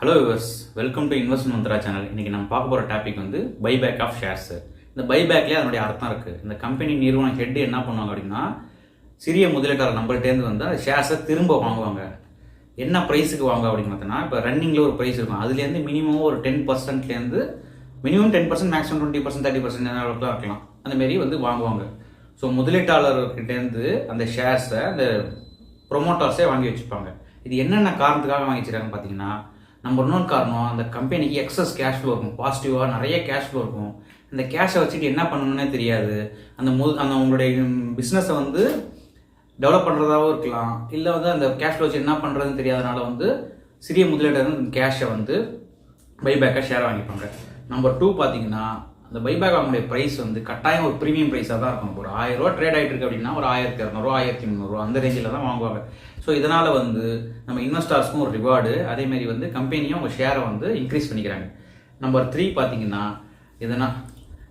Hello viewers welcome to investment Mantra channel இன்னைக்கு நம்ம பார்க்க போகிற டாபிக் வந்து பைபேக் ஆஃப் ஷேர்ஸ் இந்த பைபேக்லேயே அதனுடைய அர்த்தம் இருக்குது இந்த கம்பெனி நிறுவனம் ஹெட் என்ன பண்ணுவாங்க அப்படின்னா சிறிய முதலீட்டாளர் நம்மள்கிட்டேருந்து வந்து அந்த ஷேர்ஸை திரும்ப வாங்குவாங்க. என்ன ப்ரைஸுக்கு வாங்க அப்படின்னு பார்த்தோன்னா இப்போ ரன்னிங்கில் ஒரு ப்ரைஸ் இருக்கும். அதுலேருந்து மினிமம் ஒரு ten பர்சன்ட்லேருந்து minimum ten percent maximum twenty percent thirty percent அளவுக்குலாம் இருக்கலாம். அந்தமாரி வந்து வாங்குவாங்க. ஸோ முதலீட்டாளர்கிட்டேருந்து அந்த ஷேர்ஸை அந்த ப்ரொமோட்டர்ஸே வாங்கி வச்சுப்பாங்க. இது என்னென்ன காரணத்துக்காக வாங்கி வச்சுருக்காங்கன்னு பார்த்தீங்கன்னா நம்பர் இன்னொரு காரணம் அந்த கம்பெனிக்கு எக்ஸஸ் கேஷ் ஃப்ளோ இருக்கும். பாசிட்டிவாக நிறைய கேஷ் ஃப்ளோ இருக்கும். அந்த கேஷை வச்சுட்டு என்ன பண்ணணும்னே தெரியாது. அந்த மு அந்த உங்களுடைய பிஸ்னஸை வந்து டெவலப் பண்ணுறதாகவும் இருக்கலாம். இல்லை வந்து அந்த கேஷ் ஃப்ளோ வச்சு என்ன பண்ணுறதுன்னு தெரியாதனால வந்து சிறிய முதலீட்டர் வந்து கேஷை வந்து பைபேக்காக ஷேர் வாங்கிப்பாங்க. நம்பர் டூ பார்த்தீங்கன்னா அந்த பைபேக் அவங்களுடைய ப்ரைஸ் வந்து கட்டாயம் ஒரு ப்ரீமியம் ப்ரைஸாக தான் இருக்கும். ஒரு ஆயிரம் ரூபா ட்ரேட் ஆகிட்டு இருக்கு அப்படின்னா ஒரு ஆயிரத்தி இரநூறுவா ஆயிரத்தி முந்நூறுவா அந்த ரேஞ்சில் தான் வாங்குவாங்க. ஸோ இதனால் வந்து நம்ம இன்வெஸ்டர்ஸ்க்கும் ஒரு ரிவார்டு அதேமாரி வந்து கம்பெனியும் அவங்க ஷேரை வந்து இன்க்ரீஸ் பண்ணிக்கிறாங்க. நம்பர் த்ரீ பார்த்தீங்கன்னா எதனா?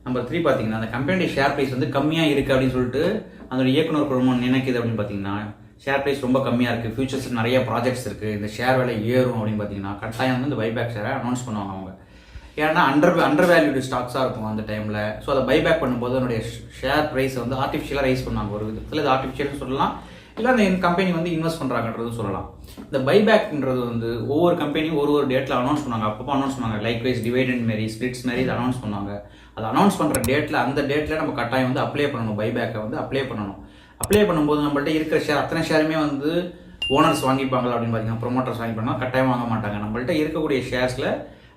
நம்பர் த்ரீ பார்த்தீங்கன்னா அந்த கம்பெனியுடைய ஷேர் ப்ரைஸ் வந்து கம்மியாக இருக்குது அப்படின்னு சொல்லிட்டு அதோட இயக்குனர் குழுமம் நினைக்குது அப்படின்னு பார்த்தீங்கன்னா ஷேர் ப்ரைஸ் ரொம்ப கம்மியாக இருக்குது ஃபியூச்சர்ஸ் நிறைய ப்ராஜெக்ட்ஸ் இருக்குது இந்த ஷேர் விலை ஏறும் அப்படின்னு பார்த்தீங்கன்னா கட்டாயம் வந்து இந்த பைபேக் ஷேரை அனௌன்ஸ் பண்ணுவாங்க அவங்க. ஏன்னா அண்டர் அண்டர் வேல்யூடு ஸ்டாக்ஸாக இருக்கும் அந்த டைமில் ஸோ அதை பைபேக் பண்ணும்போது அதனுடைய ஷேர் ப்ரைஸ் வந்து ஆர்டிஃபிஷியலாக ரைஸ் பண்ணாங்க ஒரு விதத்தில். இது ஆர்டிஃபிஷியல்னு சொல்லலாம். இல்லை அந்த கம்பெனி வந்து இன்வெஸ்ட் பண்ணுறாங்கன்றது சொல்லலாம். இந்த பைபேக்ன்றது வந்து ஒவ்வொரு கம்பெனியும் ஒரு ஒரு டேட்டில் அனௌன்ஸ் பண்ணாங்க அப்பப்போ அனௌன்ஸ் பண்ணாங்க லைக் வைஸ் டிவைடெண்ட் மாரி ஸ்பிளிட்ஸ் மாரி இதை அனௌன்ஸ் பண்ணாங்க அதை அனௌன்ஸ் பண்ணுற டேட்டில் அந்த டேட்டில் நம்ம கட்டாயம் வந்து அப்ளை பண்ணணும். பைபேக்கை வந்து அப்ளை பண்ணணும். அப்ளை பண்ணும்போது நம்மள்ட்ட இருக்கிற ஷேர் அத்தனை ஷேருமே வந்து ஓனர்ஸ் வாங்கிப்பாங்களா அப்படின்னு பார்த்தீங்கன்னா ப்ரொமோட்டர்ஸ் வாங்கிப்பாங்க கட்டாயம் வாங்க மாட்டாங்க. நம்மள்ட்ட இருக்கக்கூடிய ஷேர்ஸில்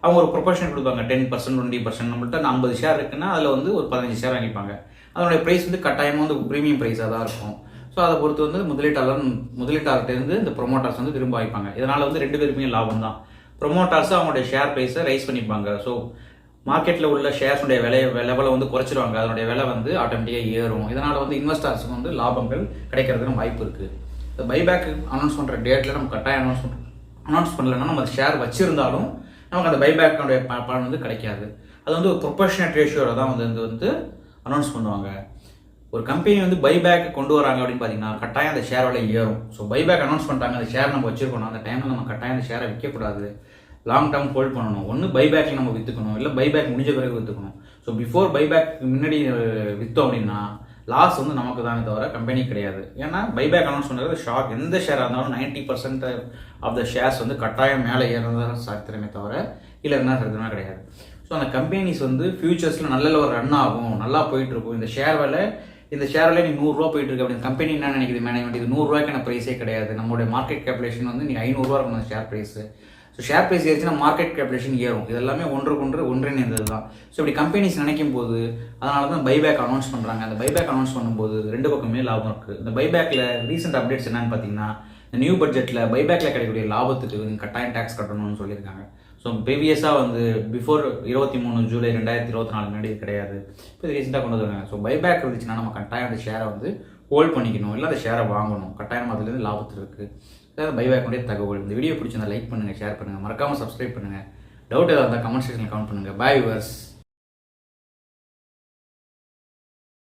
அவங்க ஒரு ப்ரொபஷன் கொடுப்பாங்க. டென் பர்சன்ட் டுவெண்ட்டி பர்சன்ட் நம்மள்ட்ட ஐம்பது ஷேர் இருக்குன்னா அதில் வந்து ஒரு பதினஞ்சு ஷேர் வாங்கிப்பாங்க. அதனுடைய ப்ரைஸ் வந்து கட்டாயமாக வந்து ப்ரீமியம் ப்ரைஸாக தான் இருக்கும். ஸோ அதை பொறுத்து வந்து முதலீட்டாளர் முதலீட்டாளர்கிட்டேருந்து இந்த ப்ரொமோட்டர்ஸ் வந்து திரும்ப வாய்ப்பாங்க இதனால் வந்து ரெண்டு பேருக்குமே லாபம் தான். ப்ரொமோட்டர்ஸ் அவங்களுடைய ஷேர் ப்ரைஸை ரைஸ் பண்ணிப்பாங்க. ஸோ மார்க்கெட்டில் உள்ள ஷேர்ஸுடைய விலை லெவலை வந்து குறைச்சிருவாங்க. அதனுடைய விலை வந்து ஆட்டோமேட்டிக்காக ஏறும். இதனால் வந்து இன்வெஸ்டர்ஸுக்கு வந்து லாபங்கள் கிடைக்கிறதுக்கு வாய்ப்பு இருக்குது இந்த பைபேக் அனௌன்ஸ் பண்ணுற டேட்டில் நம்ம கட்டாயம் அனௌன்ஸ் அனௌன்ஸ் பண்ணலைன்னா நம்ம ஷேர் வச்சுருந்தாலும் நமக்கு அந்த பைபேக்கோடைய பலன் வந்து கிடைக்காது. அது வந்து ஒரு ப்ரொபோஷனட் ரேஷியோவில் தான் வந்து இது வந்து அனௌன்ஸ் பண்ணுவாங்க. ஒரு கம்பெனி வந்து பைபேக் கொண்டு வராங்க அப்படின்னு பார்த்தீங்கன்னா கட்டாயம் அந்த ஷேர் விலை ஏறும். ஸோ பைபேக் அனௌன்ஸ் பண்ணிட்டாங்க அந்த ஷேர் நம்ம வச்சிருக்கணும். அந்த டைமில் நம்ம கட்டாயம் அந்த ஷேரை விற்கக்கூடாது. லாங் டேர்ம் ஹோல்ட் பண்ணணும். ஒன்று பைபேக்கில் நம்ம விற்றுக்கணும் இல்லை பைபேக் முடிஞ்ச பிறகு விற்றுக்கணும் ஸோ பிஃபோர் பைபேக் முன்னாடி விற்றோம் அப்படின்னா லாஸ் வந்து நமக்கு தானே தவிர கம்பெனி கிடையாது. ஏன்னா பைபேக் அனௌன்ஸ் பண்ணுறது ஷாக் எந்த ஷேராக இருந்தாலும் ninety percent of the shares வந்து கட்டாயம் மேலே ஏறதான் சாத்திரமே தவிர இல்லை என்ன சரித்திரமே கிடையாது. ஸோ அந்த கம்பெனிஸ் வந்து ஃபியூச்சர்ஸில் நல்ல ஒரு ரன் ஆகும். நல்லா போயிட்டு இருக்கும் இந்த ஷேர் விலை இந்த ஷேர் விலை நீ நூறுரூவா போயிட்டு இருக்கு அப்படின்னு கம்பெனி என்ன நினைக்குது? மேனேஜ்மெண்ட் இது நூறுரூவாய்க்கான ப்ரைஸே கிடையாது. நம்மளுடைய மார்க்கெட் கேபிலேஷன் வந்து நீ ஐநூறுரூவா இருக்கும் அந்த share price so share price ஏறிச்சுன்னா market capitation ஏறும். இது எல்லாமே ஒன்றுக்கு ஒன்று ஒன்றிணைந்தது தான் ஸோ இப்படி கம்பெனிஸ் நினைக்கும் போது அதனால தான் பைபேக் அனௌன்ஸ் பண்ணுறாங்க அந்த பைபேக் அனௌன்ஸ் பண்ணும்போது ரெண்டு பக்கமே லாபம் இருக்குது இந்த பைபேக்கில் ரீசெண்ட் அப்டேட்ஸ் என்னன்னு பார்த்தீங்கன்னா இந்த நியூ பட்ஜெட்டில் பைபேக்கில் கிடைக்கக்கூடிய லாபத்துக்கு கட்டாயம் டேக்ஸ் கட்டணும்னு சொல்லியிருக்காங்க. ஸோ ப்ரீவியஸாக வந்து பிஃபோர் இருபத்தி மூணு ஜூலை ரெண்டாயிரத்தி இருபத்தி நாலு முன்னாடி கிடையாது. இப்போ இது ரீசெண்டாக கொண்டு வந்துருக்காங்க ஸோ பைபேக் இருந்துச்சுன்னா நம்ம கட்டாயம் அந்த ஷேரை வந்து ஹோல்ட் பண்ணிக்கணும். இல்லை அந்த ஷேரை வாங்கணும். கட்டாயம் அதுலேருந்து லாபத்தில் இருக்குது பைபேக்குடைய தகவல். இந்த வீடியோ பிடிச்சிருந்தா லைக் பண்ணுங்கள் ஷேர் பண்ணுங்கள் மறக்காமல் சப்ஸ்கிரைப் பண்ணுங்கள் டவுட் ஏதாவது இருந்தால் கமெண்ட் செக்ஷனில் கமெண்ட் பண்ணுங்கள் பாய் விவர்ஸ்